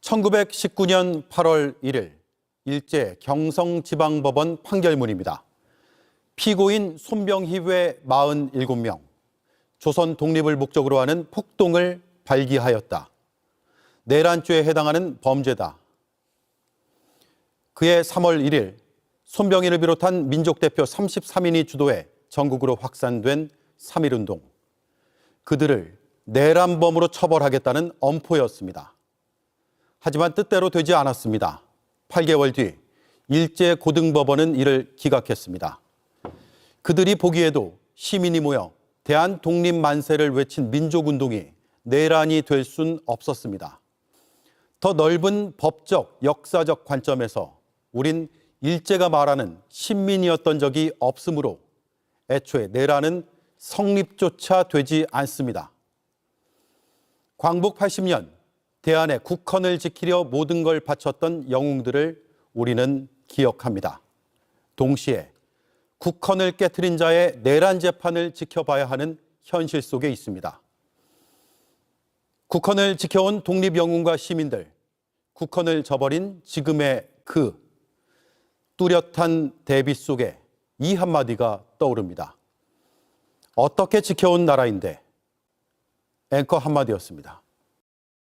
1919년 8월 1일 일제 경성지방법원 판결문입니다. 피고인 손병희 외 47명, 조선 독립을 목적으로 하는 폭동을 발기하였다. 내란죄에 해당하는 범죄다. 그해 3월 1일 손병희를 비롯한 민족대표 33인이 주도해 전국으로 확산된 3.1운동. 그들을 내란범으로 처벌하겠다는 엄포였습니다. 하지만 뜻대로 되지 않았습니다. 8개월 뒤 일제 고등법원은 이를 기각했습니다. 그들이 보기에도 시민이 모여 대한 독립 만세를 외친 민족운동이 내란이 될 순 없었습니다. 더 넓은 법적, 역사적 관점에서 우린 일제가 말하는 신민이었던 적이 없으므로 애초에 내란은 성립조차 되지 않습니다. 광복 80년 대한의 국헌을 지키려 모든 걸 바쳤던 영웅들을 우리는 기억합니다. 동시에 국헌을 깨뜨린 자의 내란 재판을 지켜봐야 하는 현실 속에 있습니다. 국헌을 지켜온 독립영웅과 시민들, 국헌을 저버린 지금의 그 뚜렷한 대비 속에 이 한마디가 떠오릅니다. 어떻게 지켜온 나라인데 앵커 한마디였습니다.